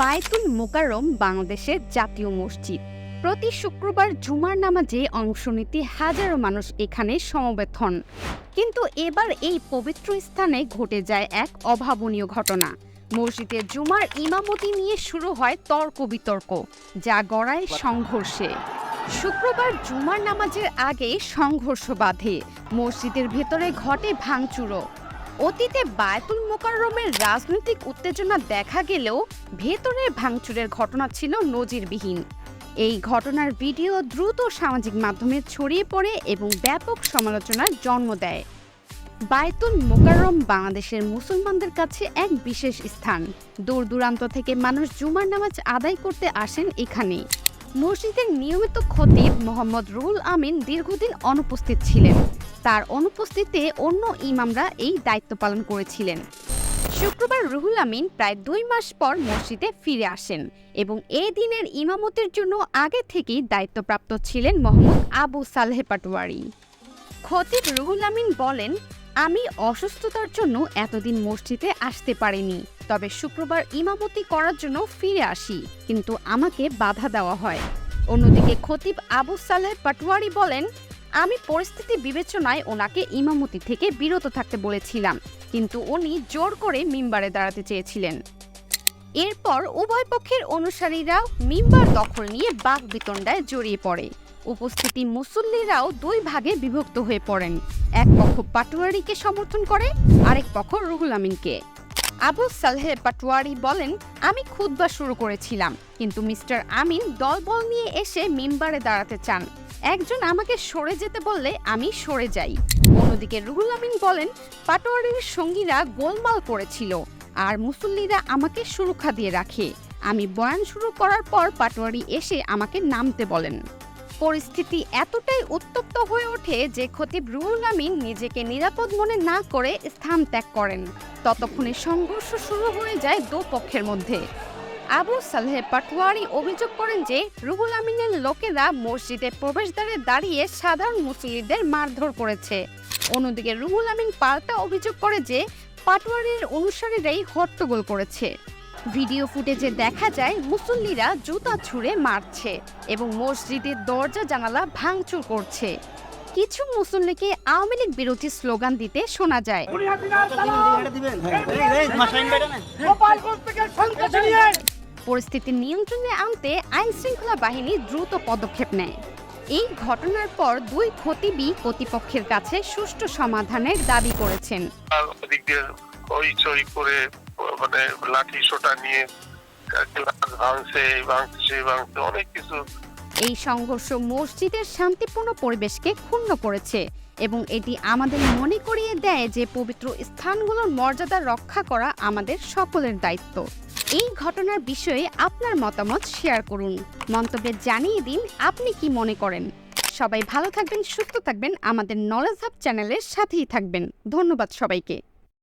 বায়তুল মোকাররম বাংলাদেশের জাতীয় মসজিদ। প্রতি শুক্রবার জুমার নামাজে অংশ নিতে হাজারো মানুষ এখানে সমবেত হন। কিন্তু এবার এই পবিত্র স্থানে ঘটে যায় এক অভাবনীয় ঘটনা। মসজিদে জুমার ইমামতি নিয়ে শুরু হয় তর্ক বিতর্ক যা গড়ায় সংঘর্ষে। শুক্রবার জুমার নামাজের আগে সংঘর্ষ বাধে। মসজিদের ভেতরে ঘটে ভাঙচুরো অতীতে বায়তুল মোকাররমের রাজনৈতিক উত্তেজনা দেখা গেলেও ভেতরে ভাঙচুরের ঘটনা ছিল নজিরবিহীন। এই ঘটনার ভিডিও দ্রুত সামাজিক মাধ্যমে ছড়িয়ে পড়ে এবং ব্যাপক সমালোচনার জন্ম দেয়। বায়তুল মোকাররম বাংলাদেশের মুসলমানদের কাছে এক বিশেষ স্থান। দূর দূরান্ত থেকে মানুষ জুমার নামাজ আদায় করতে আসেন এখানে। মসজিদের নিয়মিত খতিব মোহাম্মদ রুহুল আমিন দীর্ঘদিন অনুপস্থিত ছিলেন। তার অনুপস্থিতিতে অন্য ইমামরা এই দায়িত্ব পালন করেছিলেন। শুক্রবার রুহুল আমিন প্রায় দুই মাস পর মসজিদে ফিরে আসেন এবং এই দিনের ইমামতের জন্য আগে থেকেই দায়িত্বপ্রাপ্ত ছিলেন মোহাম্মদ আবু সালেহ পাটোয়ারি। খতিব রুহুল আমিন বলেন, আমি অসুস্থতার জন্য এতদিন মসজিদে আসতে পারিনি, তবে শুক্রবার ইমামতি করার জন্য ফিরে আসি, কিন্তু আমাকে বাধা দেওয়া হয়। অন্যদিকে খতিব আবু সালেহ পাটোয়ারি বলেন আমি পরিস্থিতি বিবেচনায় ওনাকে ইমামতি থেকে বিরত থাকতে বলেছিলাম, কিন্তু উনি জোর করে মিম্বারে দাঁড়াতে চেয়েছিলেন। এরপর উভয় পক্ষের অনুসারীরা মিম্বার দখল নিয়ে বাঘ বিতণ্ডায় জড়িয়ে পড়ে। উপস্থিতি মুসল্লিরাও দুই ভাগে বিভক্ত হয়ে পড়েন। এক পক্ষ পাটোয়ারিকে সমর্থন করে, আরেক পক্ষ রুহুল আমিনকে। আবু সালহে পাটোয়ারি বলেন, আমি খুতবা শুরু করেছিলাম, কিন্তু মিস্টার আমিন দলবল নিয়ে এসে মিম্বারে দাঁড়াতে চান। একজন আমাকে সরে যেতে বললে আমি সরে যাই। অন্যদিকে রুহুল আমিন বলেন, পাটোয়ারির সঙ্গীরা গোলমাল করেছিল আর মুসল্লিরা আমাকে সুরক্ষা দিয়ে রাখে। আমি বয়ান শুরু করার পর পাটোয়ারি এসে আমাকে নামতে বলেন। পরিস্থিতি এতটাই উত্তপ্ত হয়ে ওঠে যে খতিব রুহুল আমিন নিজেকে নিরাপদ মনে না করে স্থান ত্যাগ করেন। ততক্ষণে সংঘর্ষ শুরু হয়ে যায় দু পক্ষের মধ্যে। আবু সালেহ পাটোয়ারি অভিযোগ করেন যে রুহুল আমিনের লোকেরা মসজিদে প্রবেশদ্বারে দাঁড়িয়ে সাধারণ মুসলিমদের মারধর করেছে। অন্যদিকে রুহুল আমিন পাল্টা অভিযোগ করে যে পাটোয়ারির অনুসারীরাই হট্টগোল করেছে। ভিডিও ফুটেজে দেখা যায় মুসল্লিরা জুতা ছুঁড়ে মারছে এবং মসজিদের দরজা জানালা ভাঙচুর করছে। কিছু মুসল্লিকে আওয়ামী লীগ বিরোধী স্লোগান দিতে শোনা যায়। গোপালগঞ্জ থেকে পরিস্থিতি নিয়ন্ত্রণে আনতে আইন শৃঙ্খলা বাহিনী দ্রুত পদক্ষেপ নেয়। এই ঘটনার পর দুই খতিবই কর্তৃপক্ষের কাছে সুষ্ঠু সমাধানের দাবি করেছেন। করে মানে লাঠি সোটা নিয়ে ভাঙছে ভাঙছে ভাঙছে অনেক কিছু। এই সংঘর্ষ মসজিদের শান্তিপূর্ণ পরিবেশকে ক্ষুণ্ণ করেছে এবং এটি আমাদের মনে করিয়ে দেয় যে পবিত্র স্থানগুলোর মর্যাদা রক্ষা করা আমাদের সকলের দায়িত্ব। এই ঘটনার বিষয়ে আপনার মতামত শেয়ার করুন। মন্তব্যে জানিয়ে দিন আপনি কি মনে করেন। সবাই ভালো থাকবেন, সুস্থ থাকবেন। আমাদের নলেজ হাব চ্যানেলের সাথেই থাকবেন। ধন্যবাদ সবাইকে।